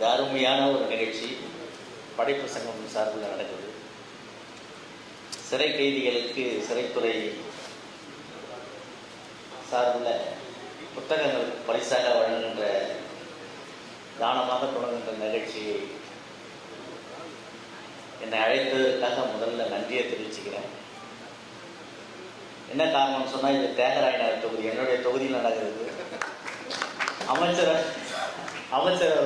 இந்த அருமையான ஒரு நிகழ்ச்சி. படைப்பு சங்கம் சார்பில் நடக்குது சிறை கைதிகளுக்கு சிறைத்துறை சார்பில் புத்தகங்கள் பரிசாக வழங்குகின்ற தானமாக தொடங்குகின்ற நிகழ்ச்சியை என்னை அழைத்ததற்காக முதல்ல நன்றியை தெரிவிச்சுக்கிறேன். என்ன காரணம்னு சொன்னால் இது தேகராயநகர் தொகுதி என்னுடைய தொகுதியில் நடக்கிறது. அமைச்சர் அமைச்சர்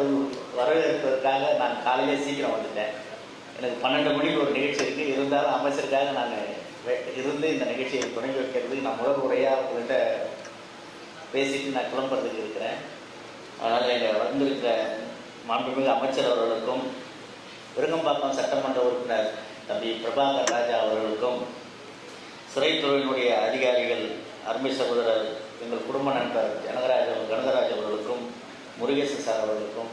வரவேற்பதற்காக நான் காலையிலே சீக்கிரம் வந்துட்டேன். எனக்கு பன்னெண்டு மணிக்கு ஒரு நிகழ்ச்சி இருக்குது இருந்தாலும் அமைச்சருக்காக நான் இருந்து இந்த நிகழ்ச்சியை தொடங்கி வைக்கிறதுக்கு நான் முதல் முறையாக உங்கள்கிட்ட பேசிட்டு நான் கிளம்புறதுக்கு இருக்கிறேன். அதனால் எங்க வந்திருக்கிற மாண்புமிகு அமைச்சர் அவர்களுக்கும் விருங்கம்பாக்கம் சட்டமன்ற உறுப்பினர் தம்பி பிரபாகர் ராஜா அவர்களுக்கும் சிறைத்துறையினுடைய அதிகாரிகள் அருமை சகோதரர் எங்கள் குடும்ப நண்பர் ஜனகராஜ் அவர்- கனகராஜ் அவர்களுக்கும் முருகேசன் சார் அவர்களுக்கும்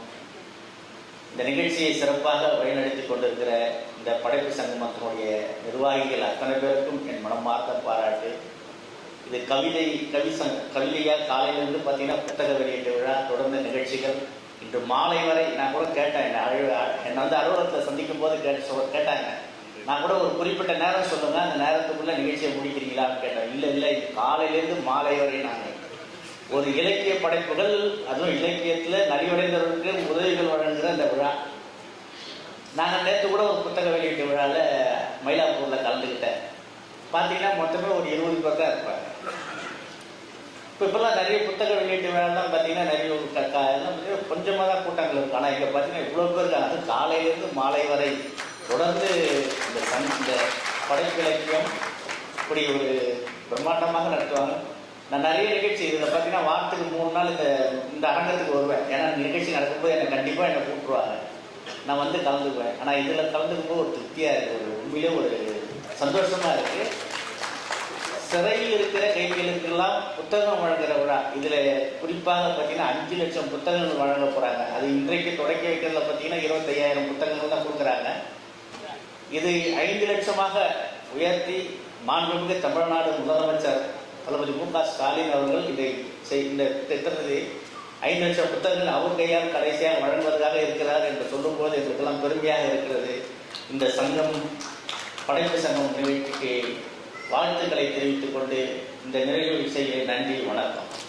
இந்த நிகழ்ச்சியை சிறப்பாக வழிநடத்தி கொண்டிருக்கிற இந்த படைப்பு சங்கமத்தினுடைய நிர்வாகிகள் அத்தனை பேருக்கும் என் மனமார்ந்த பாராட்டு. இது கவிதை கவி சங் கவிதையாக காலையிலேருந்து பார்த்தீங்கன்னா புத்தக வெளியீட்டு விழா தொடர்ந்த நிகழ்ச்சிகள். இன்று மாலை வரை நான் கூட கேட்டேன். என்னை அழு என்னை வந்து அலுவலகத்தில் சந்திக்கும் போது கேட்டு சொல்ல கேட்டாங்க. நான் கூட ஒரு குறிப்பிட்ட நேரம் சொல்லுங்கள் அந்த நேரத்துக்குள்ளே நிகழ்ச்சியை முடிக்கிறீங்களான்னு கேட்டேன். இல்லை இல்லை இது காலையிலேருந்து மாலை வரை நாங்கள் ஒரு இலக்கிய படைப்புகள் அதுவும் இலக்கியத்தில் நலிவடைந்தவர்களுக்கு உதவிகள் வழங்குகிற இந்த விழா. நாங்கள் நேற்று கூட ஒரு புத்தக வெளியீட்டு விழாவில் மயிலாப்பூரில் கலந்துக்கிட்டேன். பார்த்தீங்கன்னா மொத்தமே ஒரு இருபது பேர் தான் இருப்பாங்க. இப்போ இப்போல்லாம் நிறைய புத்தக வெளியீட்டு விழாலாம் பார்த்தீங்கன்னா நிறைய ஒரு கக்கா எல்லாம் பார்த்தீங்கன்னா கொஞ்சமாக தான் கூட்டங்கள் இருக்கும் ஆனால் இங்கே பார்த்தீங்கன்னா இவ்வளோ பேர் அது காலையிலேருந்து மாலை வரை தொடர்ந்து இந்த சன் இந்த படைப்பு இலக்கியம் இப்படி ஒரு பிரம்மாண்டமாக நடத்துவாங்க. நான் நிறைய நிகழ்ச்சி இதில் பார்த்தீங்கன்னா வாரத்துக்கு மூணு நாள் இந்த இந்த அரங்கத்துக்கு வருவேன். ஏன்னா நிகழ்ச்சி நடக்கும்போது என்னை கண்டிப்பாக என்னை கூப்பிடுவாங்க. நான் வந்து கலந்துக்குவேன். ஆனால் இதில் கலந்துக்கும் போது ஒரு திருப்தியாக இருக்குது ஒரு உண்மையிலே ஒரு சந்தோஷமாக இருக்குது சிறையில் இருக்கிற கைகளுக்கெல்லாம் புத்தகம் வழங்குற விழா. இதில் குறிப்பாக பார்த்தீங்கன்னா அஞ்சு லட்சம் புத்தகங்கள் வழங்க போகிறாங்க அது இன்றைக்கு தொடக்கி வைக்கிறதுல பார்த்தீங்கன்னா இருபத்தையாயிரம் புத்தகங்கள் தான் கொடுக்குறாங்க. இது ஐந்து லட்சமாக உயர்த்தி மாண்புமிகு தமிழ்நாடு முதலமைச்சர் தளபதி மு க ஸ்டாலின் அவர்கள் இதை செய்- இந்த திட்டத்திலே ஐந்து லட்சம் புத்தகங்கள் அவர் கையால் கடைசியாக வழங்குவதாக இருக்கிறார் என்று சொல்லும்போது எங்களுக்கெல்லாம் பெருமையாக இருக்கிறது. இந்த சங்கம் படைப்பு சங்கம் நிகழ்ச்சிக்கு வாழ்த்துக்களை தெரிவித்துக் கொண்டு இந்த நிறைவு செய்ய நன்றி வணக்கம்.